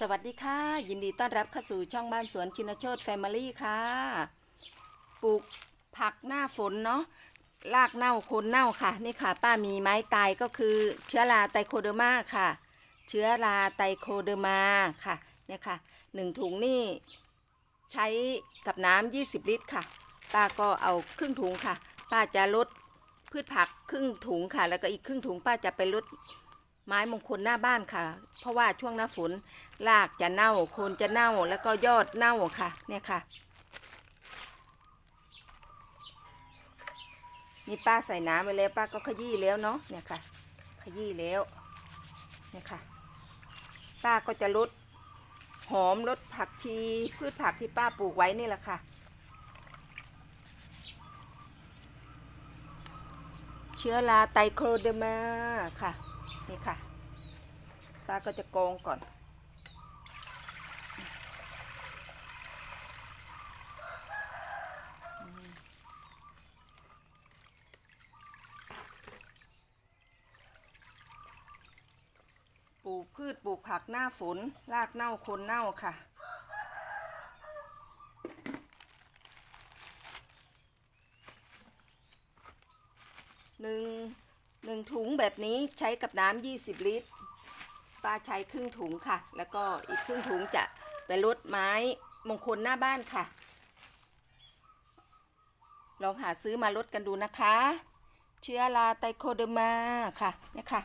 สวัสดีค่ะ ยินดีต้อนรับเข้าสู่ช่องบ้านสวนชินโชตแฟมิลี่ค่ะ ปลูกผักหน้าฝนเนาะรากเน่าโคนเน่าค่ะ นี่ค่ะ ป้ามีไม้ตายก็คือเชื้อราไตโคเดอร์มาค่ะ เชื้อราไตโคเดอร์มาค่ะเนี่ยค่ะหนึ่งถุงนี่ใช้กับน้ำ20 ลิตรค่ะ ป้าก็เอาครึ่งถุงค่ะ ป้าจะลดพืชผักครึ่งถุงค่ะ แล้วก็อีกครึ่งถุงป้าจะไปลด ไม้มงคลหน้าบ้านค่ะ เพราะว่าช่วงหน้าฝนรากจะเน่าโคนจะเน่าแล้วก็ยอดเน่าค่ะ เนี่ยค่ะ นี่ป้าใส่น้ำไปแล้วป้าก็ขยี้แล้วเนาะเนี่ยค่ะ ขยี้แล้วเนี่ยค่ะ ป้าก็จะลดหอมลดผักชีพืชผักที่ป้าปลูกไว้นี่แหละค่ะ เชื้อราไตโครเดมาค่ะ นี่ค่ะป้าก็จะกองก่อน ปลูกพืชปลูกผักหน้าฝนรากเน่าคนเน่าค่ะ หนึ่ง หนึ่งถุงแบบนี้ใช้กับน้ำ20 ลิตร ป้าใช้ครึ่งถุงค่ะ แล้วก็อีกครึ่งถุงจะไปลดไม้มงคลหน้าบ้านค่ะ ลองหาซื้อมาลดกันดูนะคะ เชื้อราไตโคเดอร์มาค่ะเนี่ยค่ะ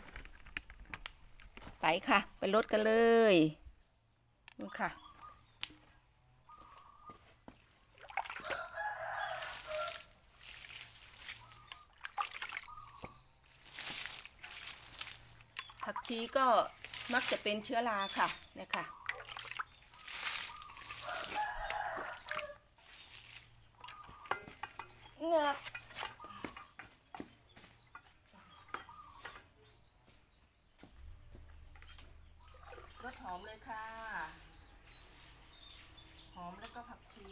ไปค่ะ ไปลดกันเลยนี่ค่ะ ผักชีก็มักจะเป็นเชื้อราค่ะเนี่ยค่ะเงือกรสหอมเลยค่ะ หอมแล้วก็ผักชี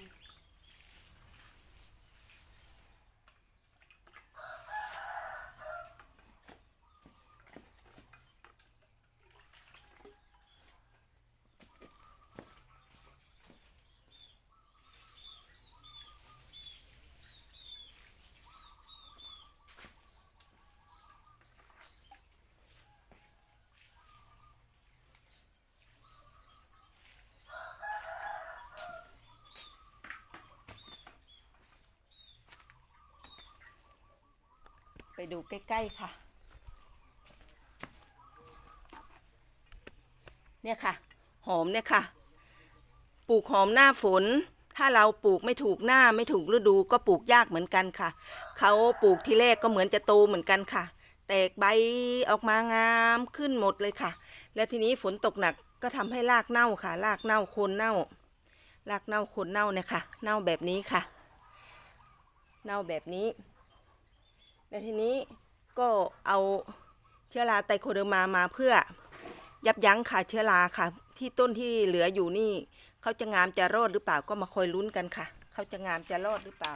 ไปดูใกล้ ๆ ค่ะ เนี่ยค่ะ หอมเนี่ยค่ะ ปลูกหอมหน้าฝน ถ้าเราปลูกไม่ถูกหน้าไม่ถูกฤดูก็ปลูกยากเหมือนกันค่ะ เขาปลูกที่แรกก็เหมือนจะโตเหมือนกันค่ะ แตกใบออกมางามขึ้นหมดเลยค่ะ แล้วทีนี้ฝนตกหนักก็ทำให้รากเน่าค่ะ รากเน่าโคนเน่ารากเน่าโคนเน่าเนี่ยค่ะ เน่าแบบนี้ค่ะ เน่าแบบนี้ และทีนี้ก็เอาเชื้อราไตโคเดอร์มามาเพื่อยับยั้งค่ะเชื้อราค่ะ ที่ต้นที่เหลืออยู่นี่เขาจะงามจะรอดหรือเปล่าก็มาคอยลุ้นกันค่ะเขาจะงามจะรอดหรือเปล่า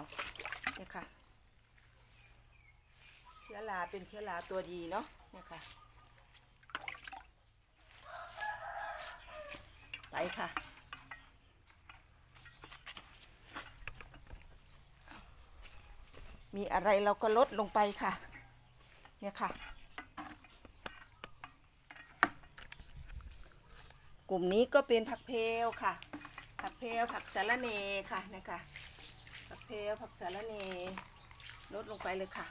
เนี่ยค่ะ เชื้อราเป็นเชื้อราตัวดีเนาะเนี่ยค่ะไปค่ะ มีอะไรเราก็ลดลงไปค่ะ เนี่ยค่ะ กลุ่มนี้ก็เป็นผักเพลค่ะ ผักเพลผักสะรเนค่ะนะคะผักเพลผักสะรเนลดลงไปเลยค่ะ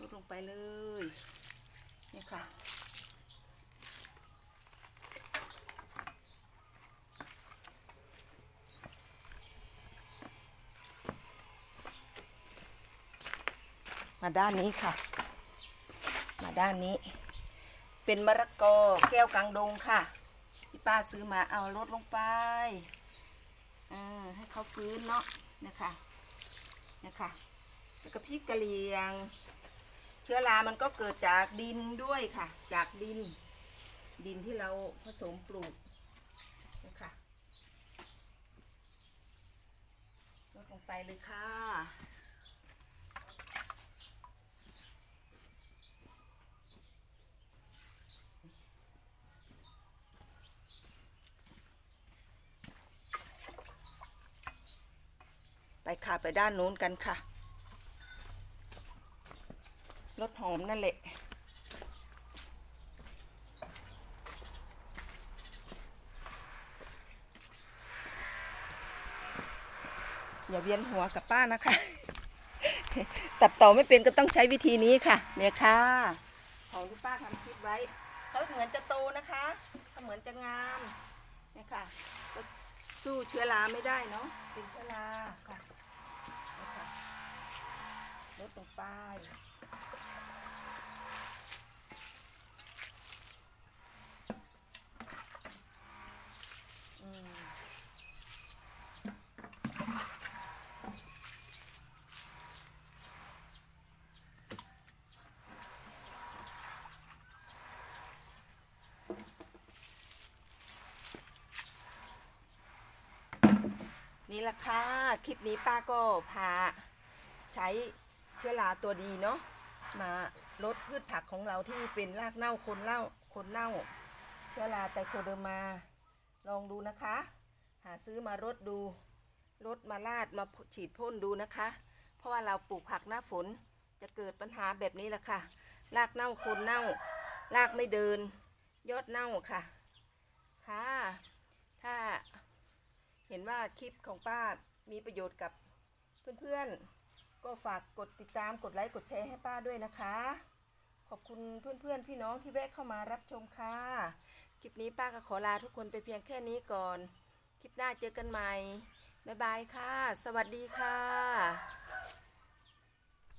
ลดลงไปเลย เนี่ยค่ะ มาด้านนี้ค่ะ มาด้านนี้ เป็นมะระกอแก้วกลางดงค่ะที่ป้าซื้อมาเอาลดลงไปให้เขาฟื้นเนาะนะคะนะคะแล้วก็พริกกะเหรี่ยง เชื้อรา มันก็เกิดจากดินด้วยค่ะ จากดิน ดินที่เราผสมปลูกนะคะลดลงไปเลยค่ะ ค่ะไปด้านนู้นกันค่ะรสหอมนั่นแหละอย่าเวียนหัวกับป้านะคะ ตัดต่อไม่เป็นก็ต้องใช้วิธีนี้ค่ะ เนี่ยค่ะ ของที่ป้าทำคลิปไว้ เขาเหมือนจะโตนะคะเขาเหมือนจะงามเนี่ยค่ะก็สู้เชื้อราไม่ได้เนาะเป็นเชื้อราค่ะเนี่ยค่ะ ลงไปนี่แหละค่ะ คลิปนี้ป้าก็พาใช้ ชื้อราตัวดีเนาะมาลดพืชผักของเราที่เป็นรากเน่าคนเน่าคนเน่า เชื้อราไตโคเดอร์มา ลองดูนะคะ หาซื้อมารดดูรดมาลาดมาฉีดพ่นดูนะคะ เพราะว่าเราปลูกผักหน้าฝนจะเกิดปัญหาแบบนี้แหละค่ะ รากเน่าคนเน่า รากไม่เดิน ยอดเน่าค่ะ ค่ะ ถ้าเห็นว่าคลิปของป้ามีประโยชน์กับเพื่อนๆ ก็ฝากกดติดตามกดไลค์กดแชร์ให้ป้าด้วยนะคะ ขอบคุณเพื่อนๆพี่น้องที่แวะเข้ามารับชมค่ะ คลิปนี้ป้าก็ขอลาทุกคนไปเพียงแค่นี้ก่อน คลิปหน้าเจอกันใหม่ บ๊ายบายค่ะ สวัสดีค่ะ